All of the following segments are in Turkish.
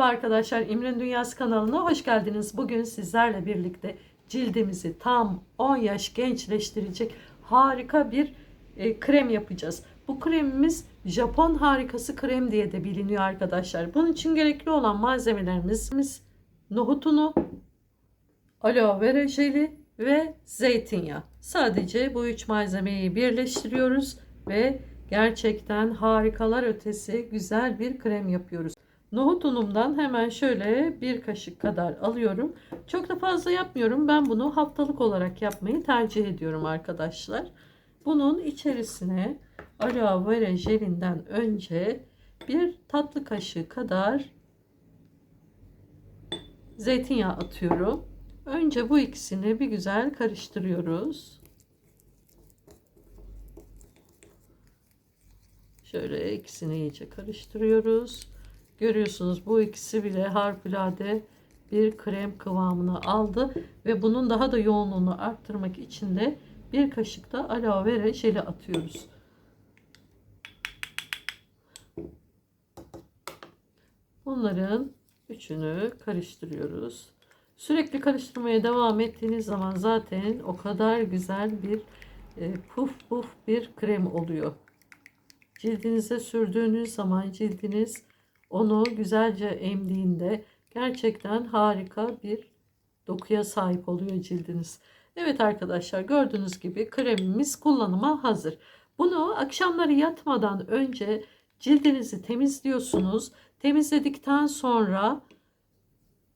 Merhaba arkadaşlar İmren Dünyası kanalına hoş geldiniz. Bugün sizlerle birlikte cildimizi tam 10 yaş gençleştirecek harika bir e, krem yapacağız. Bu kremimiz Japon harikası krem diye de biliniyor arkadaşlar. Bunun için gerekli olan malzemelerimiz nohut unu, aloe vera jeli ve zeytinyağı. Sadece bu üç malzemeyi birleştiriyoruz ve gerçekten harikalar ötesi güzel bir krem yapıyoruz. Nohut unumdan hemen şöyle bir kaşık kadar alıyorum. Çok da fazla yapmıyorum. Ben bunu haftalık olarak yapmayı tercih ediyorum arkadaşlar. Bunun içerisine aloe vera jelinden önce bir tatlı kaşığı kadar zeytinyağı atıyorum. Önce bu ikisini bir güzel karıştırıyoruz. Şöyle ikisini iyice karıştırıyoruz. Görüyorsunuz bu ikisi bile harikulade bir krem kıvamını aldı ve bunun daha da yoğunluğunu arttırmak için de bir kaşık da aloe vera jeli atıyoruz. Bunların üçünü karıştırıyoruz. Sürekli karıştırmaya devam ettiğiniz zaman zaten o kadar güzel bir e, puf puf bir krem oluyor. Cildinize sürdüğünüz zaman cildiniz onu güzelce emdiğinde gerçekten harika bir dokuya sahip oluyor cildiniz. Evet arkadaşlar gördüğünüz gibi kremimiz kullanıma hazır. Bunu akşamları yatmadan önce cildinizi temizliyorsunuz. Temizledikten sonra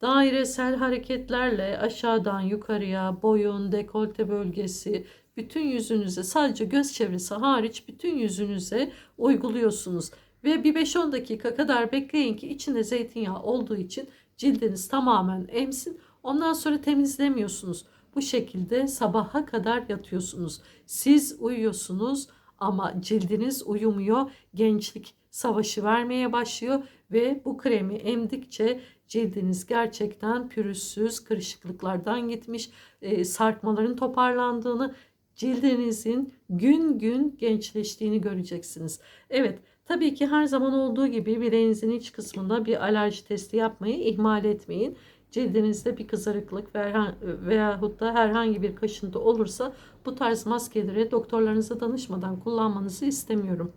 dairesel hareketlerle aşağıdan yukarıya boyun, dekolte bölgesi, bütün yüzünüze sadece göz çevresi hariç bütün yüzünüze uyguluyorsunuz. Ve bir 5-10 dakika kadar bekleyin ki içinde zeytinyağı olduğu için cildiniz tamamen emsin. Ondan sonra temizlemiyorsunuz. Bu şekilde sabaha kadar yatıyorsunuz. Siz uyuyorsunuz ama cildiniz uyumuyor. Gençlik savaşı vermeye başlıyor ve bu kremi emdikçe cildiniz gerçekten pürüzsüz, kırışıklıklardan gitmiş, e, sarkmaların toparlandığını, cildinizin gün gün gençleştiğini göreceksiniz. Evet, tabii ki her zaman olduğu gibi bileğinizin iç kısmında bir alerji testi yapmayı ihmal etmeyin. Cildinizde bir kızarıklık veya veyahut da herhangi bir kaşıntı olursa bu tarz maskeleri doktorlarınıza danışmadan kullanmanızı istemiyorum.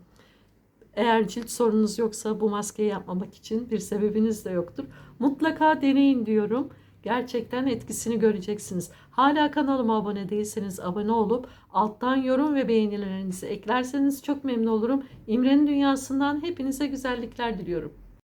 Eğer cilt sorununuz yoksa bu maskeyi yapmamak için bir sebebiniz de yoktur. Mutlaka deneyin diyorum. Gerçekten etkisini göreceksiniz. Hala kanalıma abone değilseniz abone olup alttan yorum ve beğenilerinizi eklerseniz çok memnun olurum. İmre'nin dünyasından hepinize güzellikler diliyorum.